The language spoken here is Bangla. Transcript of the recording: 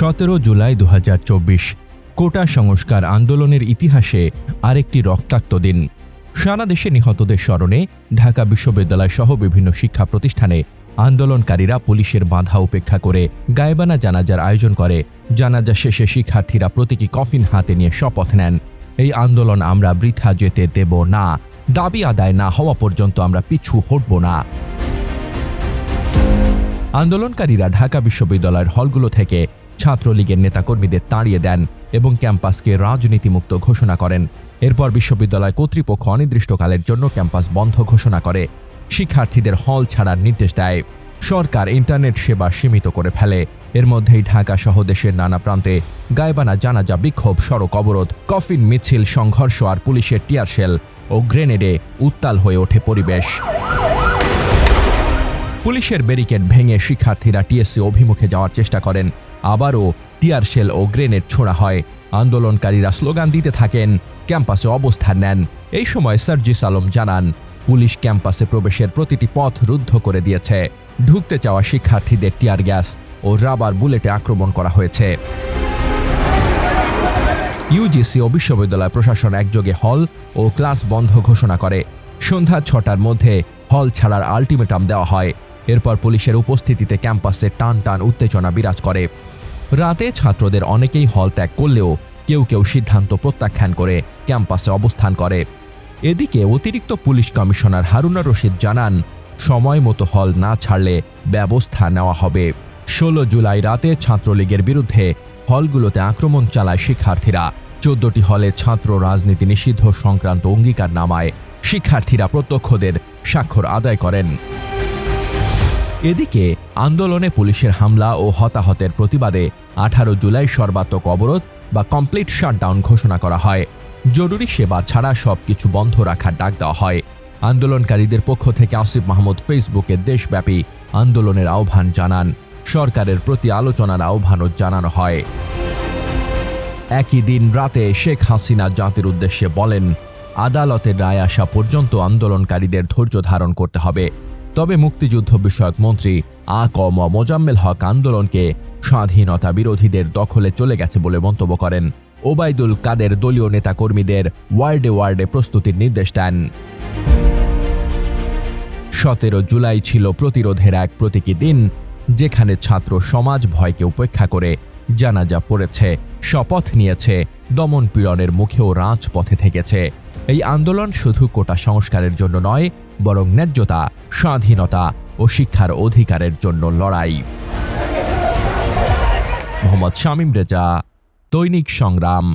সতেরো জুলাই দু হাজার চব্বিশ, কোটা সংস্কার আন্দোলনের ইতিহাসে আরেকটি রক্তাক্ত দিন। সারা দেশে নিহতদের স্মরণে ঢাকা বিশ্ববিদ্যালয় সহ বিভিন্ন শিক্ষা প্রতিষ্ঠানে আন্দোলনকারীরা পুলিশের বাধা উপেক্ষা করে গায়েবানা জানাজার আয়োজন করে। জানাজা শেষে শিক্ষার্থীরা প্রতীকী কফিন হাতে নিয়ে শপথ নেন। এই আন্দোলন আমরা বৃথা যেতে দেব না। দাবি আদায় না হওয়া পর্যন্ত আমরা পিছু হটব না। আন্দোলনকারীরা ঢাকা বিশ্ববিদ্যালয়ের হলগুলো থেকে ছাত্রলীগের নেতাকর্মীদের তাড়িয়ে দেন এবং ক্যাম্পাসকে রাজনীতিমুক্ত ঘোষণা করেন। এরপর বিশ্ববিদ্যালয় কর্তৃপক্ষ অনির্দিষ্টকালের জন্য ক্যাম্পাস বন্ধ ঘোষণা করে। শিক্ষার্থীদের হল ছাড়ার নির্দেশ দেয়। সরকার ইন্টারনেট সেবা সীমিত করে ফেলে। এর মধ্যেই ঢাকা সহ দেশের নানা প্রান্তে গায়বানা জানাজা বিক্ষোভ, সড়ক অবরোধ, কফিন, মিছিল, সংঘর্ষ আর পুলিশের টিয়ারশেল ও গ্রেনেডে উত্তাল হয়ে ওঠে পরিবেশ। পুলিশের ব্যারিকেড ভেঙে শিক্ষার্থীরা টিএসসি অভিমুখে যাওয়ার চেষ্টা করেন। আবারও টিয়ার শেল ও গ্রেনেড ছোড়া হয়। আন্দোলনকারীরা স্লোগান দিতে থাকেন, ক্যাম্পাসে অবস্থান নেন। এই সময় সার্জিস আলম জানান, পুলিশ ক্যাম্পাসে প্রবেশের প্রতিটি পথ রুদ্ধ করে দিয়েছে। ঢুকতে চাওয়া শিক্ষার্থীদের টিয়ার গ্যাস ও রাবার বুলেটে আক্রমণ করা হয়েছে। ইউজিসি ও বিশ্ববিদ্যালয় প্রশাসন একযোগে হল ও ক্লাস বন্ধ ঘোষণা করে। সন্ধ্যা ছটার মধ্যে হল ছাড়ার আলটিমেটাম দেওয়া হয়। এরপর পুলিশের উপস্থিতিতে ক্যাম্পাসে টান টান উত্তেজনা বিরাজ করে। রাতে ছাত্রদের অনেকেই হল ত্যাগ করলেও কেউ কেউ সিদ্ধান্ত প্রত্যাখ্যান করে ক্যাম্পাসে অবস্থান করে। এদিকে অতিরিক্ত পুলিশ কমিশনার হারুনা রশিদ জানান, সময় মতো হল না ছাড়লে ব্যবস্থা নেওয়া হবে। ষোলো জুলাই রাতে ছাত্রলীগের বিরুদ্ধে হলগুলোতে আক্রমণ চালায় শিক্ষার্থীরা। চোদ্দটি হলে ছাত্র রাজনীতি নিষিদ্ধ সংক্রান্ত অঙ্গীকার নামায় শিক্ষার্থীরা প্রত্যক্ষদের স্বাক্ষর আদায় করেন। এদিকে, আন্দোলনে পুলিশের হামলা ও হতাহতের প্রতিবাদে আঠারো জুলাই সর্বাত্মক অবরোধ বা কমপ্লিট শাটডাউন ঘোষণা করা হয়। জরুরি সেবা ছাড়া সবকিছু বন্ধ রাখার ডাক দেওয়া হয়। আন্দোলনকারীদের পক্ষ থেকে আসিফ মাহমুদ ফেসবুকে দেশব্যাপী আন্দোলনের আহ্বান জানান। সরকারের প্রতি আলোচনার আহ্বানও জানানো হয়। একই দিন রাতে শেখ হাসিনা জাতির উদ্দেশ্যে বলেন, আদালতের রায় আসা পর্যন্ত আন্দোলনকারীদের ধৈর্য ধারণ করতে হবে। তবে মুক্তিযুদ্ধ বিষয়ক মন্ত্রী আ ক ম মোজাম্মেল হক আন্দোলনকে স্বাধীনতা বিরোধীদের দখলে চলে গেছে বলে মন্তব্য করেন। ওবায়দুল কাদের দলীয় নেতাকর্মীদের ওয়ার্ডে ওয়ার্ডে প্রস্তুতির নির্দেশ দেন। সতেরো জুলাই ছিল প্রতিরোধের এক প্রতীকী দিন, যেখানে ছাত্র সমাজ ভয়কে উপেক্ষা করে জানাজা পড়েছে, শপথ নিয়েছে, দমন পীড়নের মুখেও রাজপথে থেকেছে। এই আন্দোলন শুধু কোটা সংস্কারের জন্য নয়, বরং ন্যায্যতা, স্বাধীনতা ও শিক্ষার অধিকারের জন্য লড়াই। মোহাম্মদ শামীম রেজা, দৈনিক সংগ্রাম।